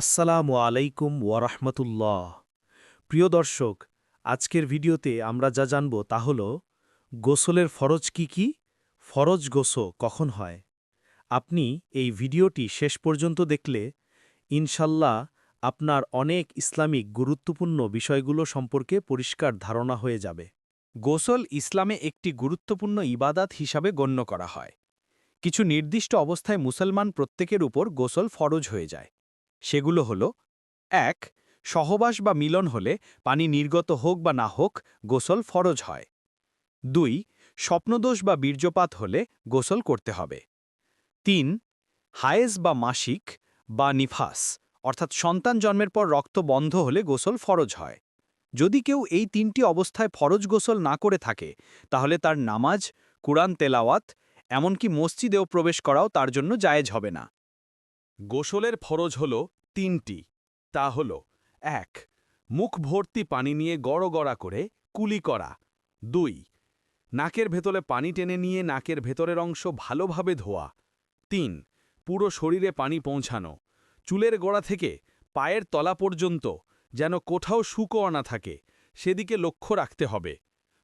আসসালামু আলাইকুম ওয়ারহমতুল্লাহ প্রিয় দর্শক, আজকের ভিডিওতে আমরা যা জানব তা হল, গোসলের ফরজ কি কি? ফরজ গোসো কখন হয়? আপনি এই ভিডিওটি শেষ পর্যন্ত দেখলে, ইনশাল্লাহ আপনার অনেক ইসলামিক গুরুত্বপূর্ণ বিষয়গুলো সম্পর্কে পরিষ্কার ধারণা হয়ে যাবে। গোসল ইসলামে একটি গুরুত্বপূর্ণ ইবাদাত হিসাবে গণ্য করা হয়। কিছু নির্দিষ্ট অবস্থায় মুসলমান প্রত্যেকের উপর গোসল ফরজ হয়ে যায়। সেগুলো হল, এক, সহবাস বা মিলন হলে পানি নির্গত হোক বা না হোক গোসল ফরজ হয়। দুই, স্বপ্নদোষ বা বীর্যপাত হলে গোসল করতে হবে। তিন হায়েজ বা মাসিক বা নিফাস, অর্থাৎ সন্তান জন্মের পর রক্ত বন্ধ হলে গোসল ফরজ হয়। যদি কেউ এই তিনটি অবস্থায় ফরজ গোসল না করে থাকে, তাহলে তার নামাজ, কুরআন তেলাওয়াত, এমনকি মসজিদেও প্রবেশ করাও তার জন্য জায়েজ হবে না। গোসলের ফরজ হল তিনটি। তা হল, এক, মুখ ভর্তি পানি নিয়ে গড়গড়া করে কুলি করা। দুই, নাকের ভেতরে পানি টেনে নিয়ে নাকের ভেতরের অংশ ভালোভাবে ধোয়া। তিন, পুরো শরীরে পানি পৌঁছানো। চুলের গোড়া থেকে পায়ের তলা পর্যন্ত যেন কোথাও শুকোয়া না থাকে, সেদিকে লক্ষ্য রাখতে হবে।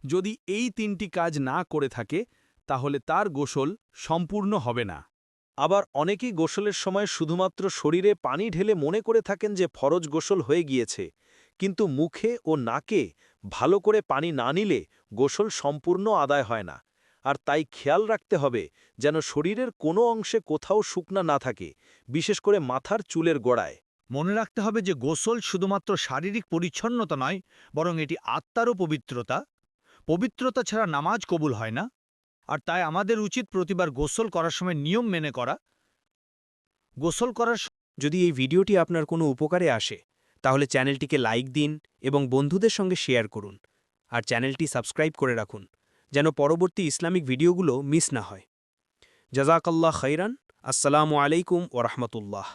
যদি এই তিনটি কাজ না করে থাকে, তাহলে তার গোসল সম্পূর্ণ হবে না। আবার অনেকেই গোসলের সময় শুধুমাত্র শরীরে পানি ঢেলে মনে করে থাকেন যে ফরজ গোসল হয়ে গিয়েছে, কিন্তু মুখে ও নাকে ভালো করে পানি না নিলে গোসল সম্পূর্ণ আদায় হয় না। আর তাই খেয়াল রাখতে হবে যেন শরীরের কোনো অংশে কোথাও শুকনা না থাকে, বিশেষ করে মাথার চুলের গোড়ায়। মনে রাখতে হবে যে গোসল শুধুমাত্র শারীরিক পরিচ্ছন্নতা নয়, বরং এটি আত্মারও পবিত্রতা। পবিত্রতা ছাড়া নামাজ কবুল হয় না। আর তাই আমাদের উচিত প্রতিবার গোসল করার সময় নিয়ম মেনে করা। গোসল করার যদি এই ভিডিওটি আপনার কোনো উপকারে আসে, তাহলে চ্যানেলটিকে লাইক দিন এবং বন্ধুদের সঙ্গে শেয়ার করুন। আর চ্যানেলটি সাবস্ক্রাইব করে রাখুন, যেন পরবর্তী ইসলামিক ভিডিওগুলো মিস না হয়। জাজাকাল্লাহ খৈরান আসসালামু আলাইকুম ওরহমতুল্লাহ